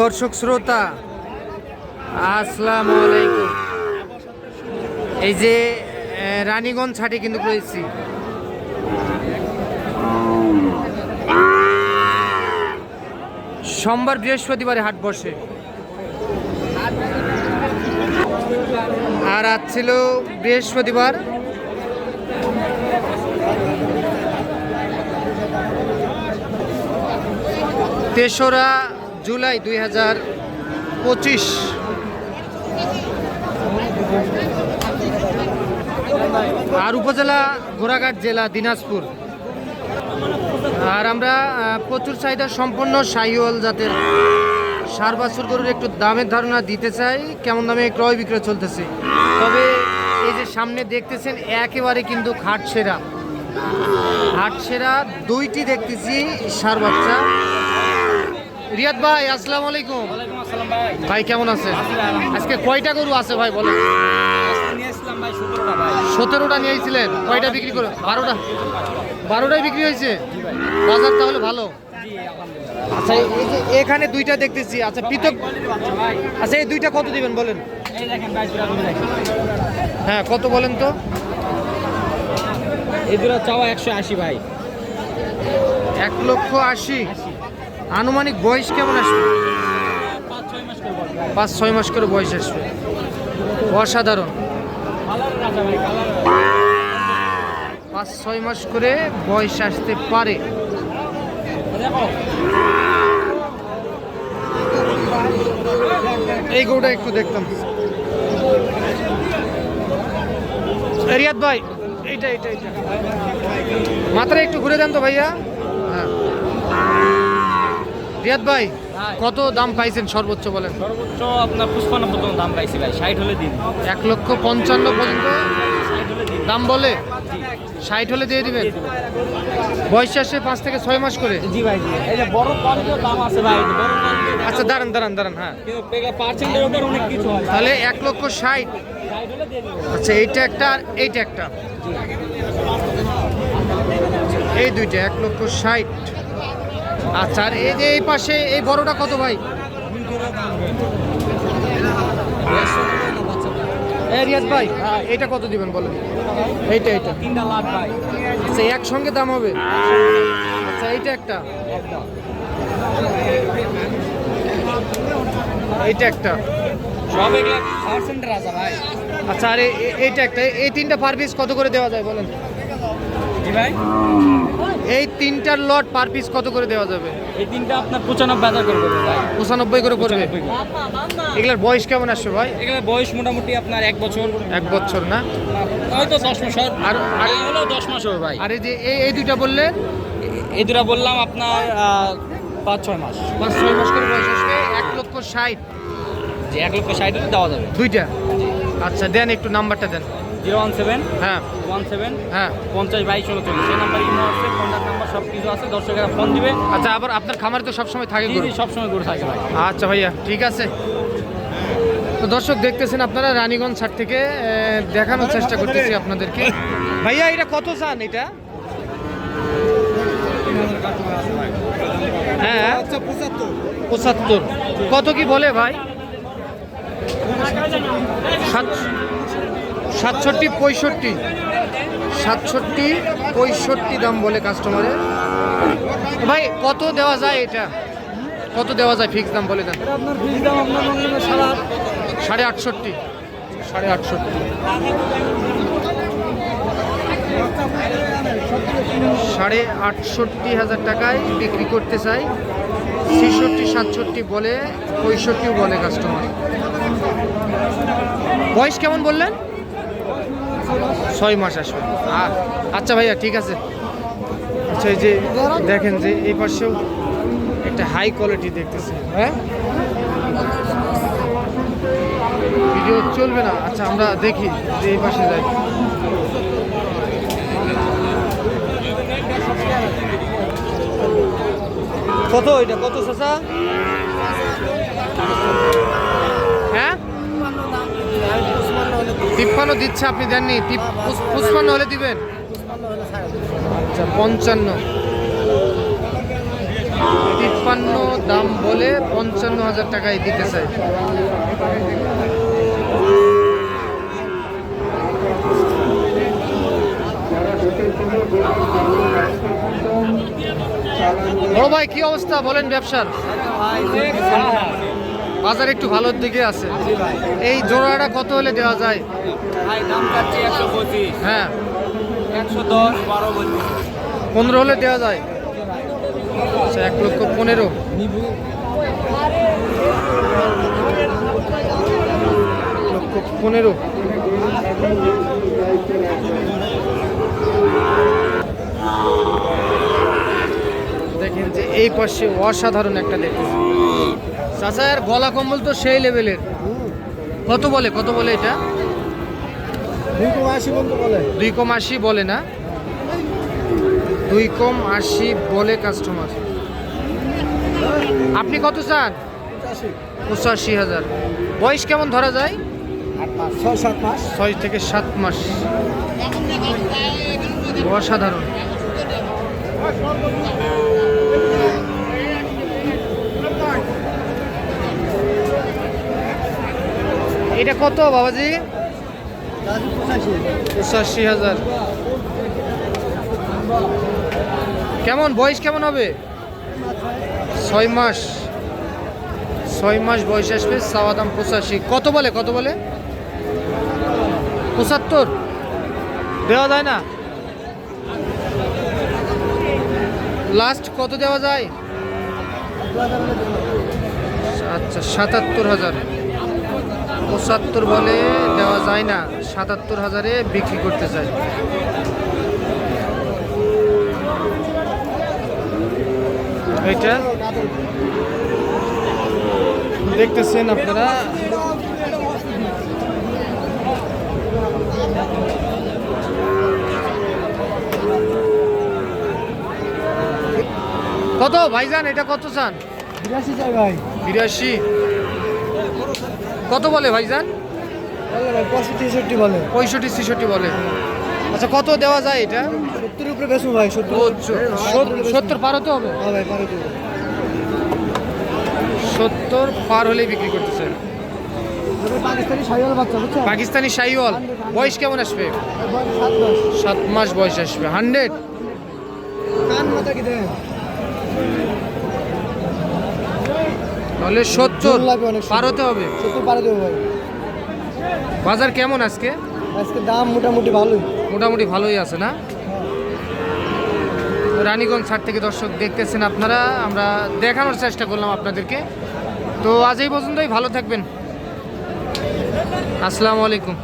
দর্শক শ্রোতা, আসসালামু আলাইকুম। এই যে রানীগঞ্জ ছাটে কিন্তু রয়েছি। সোমবার বৃহস্পতিবারে হাট বসে। আর আজ ছিল বৃহস্পতিবার। তেসরা জুলাই দুই হাজার পঁচিশ। আর উপজেলা ঘোড়াঘাট জেলা দিনাজপুর। আর আমরা প্রচুর চাহিদা সম্পন্ন শাহিওয়াল জাতের সার বাছুর গরুর একটু দামের ধারণা দিতে চাই। কেমন দামে ক্রয় বিক্রয় চলতেছে? তবে এই যে সামনে দেখতেছেন, একেবারে কিন্তু খাট সেরা। হাট সেরা দুইটি দেখতেছি সার বাচ্চা। রিয়াদ ভাই আসসালামু আলাইকুম। ভাই। কেমন আছে আজকে কয়টা গরু আছে ভাই ভাই সতেরোটা নিয়েছিলেন কয়টা বিক্রি করে বারোটা? বারোটাই বিক্রি হয়েছে? বাজার তাহলে ভালো? আচ্ছা এখানে দুইটা দেখতেছি। আচ্ছা পৃথক আচ্ছা এই দুইটা কত দিবেন বলেন? হ্যাঁ কত বলেন তো? এই চাওয়া একশো আশি ভাই। এক লক্ষ আশি। আনুমানিক বয়স কেমন আসবে? পাঁচ, ছয় মাস করে বয়স আসবে। অসাধারণ। পাঁচ, ছয় মাস করে বয়স আসতে পারে। এই গরুটা একটু দেখতাম। রিয়াদ ভাই, এইটা এইটা এইটা। মাথাটা একটু ঘুরে দেন তো ভাইয়া। হ্যাঁ। রিয়াদ ভাই। কত দাম পাইছেন সর্বোচ্চ বলেন? সর্বোচ্চ আপনার পুষ্পান্ন পর্যন্ত দাম পাইছি ভাই ষাট হলে দিন। এক লক্ষ পঞ্চান্ন পর্যন্ত? দাম বলে? ষাট হলে দিয়ে দিবেন? বয়স আসে পাঁচ থেকে ছয় মাস করে? জি ভাই জি। এই যে বড় কোয়ালিটির দাম আছে ভাই বড় আচ্ছা দাঁড়ান দাঁড়ান দাঁড়ান হ্যাঁ। পার্সেন্টের উপর অনেক কিছু হয়। তাহলে এক লক্ষ ষাট। আচ্ছা এইটা একটা আর এইটা একটা। এই দুইটা এক লক্ষ ষাট। আচ্ছা আর এই যে এই পাশে এই বড়টা কত ভাই? রিয়াজ ভাই এটা কত দিবেন বলেন? এইটা এইটা। তিনটা লাখ ভাই আচ্ছা একসঙ্গে দাম হবে? আচ্ছা এইটা একটা। এইটা একটা। সব এগুলা পার্সেন্টের আছে ভাই। আচ্ছা আর এইটা একটা। এই তিনটা পার পিস কত করে দেওয়া যায় বলেন? ভাই? এই তিনটার লট পার পিস কত করে দেওয়া যাবে? এই তিনটা আপনার পঁচানব্বই হাজার করে পড়বে ভাই। পঁচানব্বই করে পড়বে? এগুলার বয়স কেমন আসবে ভাই? এগুলো বয়স মোটামুটি আপনার এক বছর। এক বছর না? হয়তো দশ মাস আর আর- হলেও দশ মাস হবে ভাই। আর এই যে এই এই দুইটা বললে? এই দুটা বললাম আপনার পাঁচ ছয় মাস। পাঁচ ছয় মাস করে বয়স আসবে এক লক্ষ ষাট। যে এক লক্ষ ষাট হলে দেওয়া যাবে। দুইটা? আচ্ছা দেন একটু নাম্বারটা দেন। জিরো ওয়ান সেভেন হ্যাঁ। ওয়ান সেভেন হ্যাঁ। পঞ্চাশ বাইশ উনচল্লিশ সেই নাম্বার ইমো আছে কন্ট্যাক্ট নাম্বার সব কিছু আছে দর্শকেরা ফোন দিবে। আচ্ছা আবার আপনার খামারে তো সবসময় থাকে গরু? সবসময় করে থাকে ভাই। আচ্ছা ভাইয়া ঠিক আছে। তো দর্শক দেখতেছেন আপনারা রানীগঞ্জ ছাড় থেকে দেখানোর চেষ্টা করতেছি আপনাদেরকে। ভাইয়া এটা কত চান এটা? হ্যাঁ। পঁচাত্তর। কত কি বলে ভাই? সাত- সাতষট্টি পঁয়ষট্টি। সাতষট্টি পঁয়ষট্টি দাম বলে কাস্টমারে ভাই কত দেওয়া যায় এটা? কত দেওয়া যায় ফিক্স দাম বলে দেন? সাড়ে আটষট্টি। সাড়ে আটষট্টি। সাড়ে আটষট্টি হাজার টাকায় বিক্রি করতে চাই। ছেষট্টি সাতষট্টি বলে পঁয়ষট্টিও বলে কাস্টমার বয়স কেমন বললেন? ছয় মাস আসবে। আচ্ছা ভাইয়া, ঠিক আছে। আচ্ছা এই যে দেখেন যে এই পাশেও একটা হাই কোয়ালিটি দেখতেছি। হ্যাঁ? ভিডিও চলবে না। আচ্ছা আমরা দেখি যে এই পাশে যাই। কত এটা? কত চাচা? হ্যাঁ? তিপ্পান্ন দিচ্ছে, আপনি দেননি। পুষ্পান্ন হলে দিবেন? আচ্ছা পঞ্চান্ন। তিপ্পান্ন দাম বলে পঞ্চান্ন হাজার টাকায় দিতে চাই। বড় ভাই, কি অবস্থা? বলেন ব্যবসার। বাজার একটু ভালোর দিকে আছে। এই জোড়াটা কত হলে দেওয়া যায়? হ্যাঁ। পনেরো হলে দেওয়া যায়? আচ্ছা এক লক্ষ পনেরো। লক্ষ পনেরো। দেখেন যে এই পাশে অসাধারণ একটা দেখুন চাচা আর গলা কম্বল তো সেই লেভেলের। কত বলে কত বলে এটা? দুই কম আশি বলে। দুই কম আশি বলে না? দুই কম আশি বলে কাস্টমার আপনি কত চান? পঁচাশি। হাজার। বয়স কেমন ধরা যায়? ছয় থেকে সাত মাস। অসাধারণ। এটা কত, বাবাজি? পঁচাশি হাজার। কেমন, বয়স কেমন হবে? ছয় মাস। ছয় মাস বয়স আসবে, চাওয়া দাম পঁচাশি। কত বলে কত বলে? পঁচাত্তর। দেওয়া যায় না? লাস্ট কত দেওয়া যায়? আচ্ছা সাতাত্তর হাজার। পঁচাত্তর বলে দেওয়া যায় না সাতাত্তর হাজারে বিক্রি করতে চাই এটা দেখতেছেন আপনারা। কত ভাইজান এটা কত চান? বিরাশি চাই ভাই। বিরাশি। কত বলে ভাইজান? ভাই পঁয়ষট্টি বলে। পঁয়ষট্টি ছেষট্টি বলে। আচ্ছা কত দেওয়া যায় এটা? সত্তর উপরে বেশি ভাই সত্তর পার হতে হবে? হ্যাঁ ভাই পারে তো সত্তর পার হলেই বিক্রি করতেছে। পাকিস্তানি সাইওয়াল বয়স কেমন আসবে? সাত মাস বয়স আসবে। হান্ড্রেড? তাহলে সত্তর পারোতে হবে? সত্তর পারে হবে বাজার কেমন আজকে? আজকে দাম মোটামুটি ভালোই। মোটামুটি ভালোই আছে না? রানীগঞ্জ ছাড় থেকে দর্শক দেখতেছেন আপনারা আমরা দেখানোর চেষ্টা করলাম আপনাদেরকে। তো আজ এই পর্যন্তই ভালো থাকবেন। আসসালামু আলাইকুম।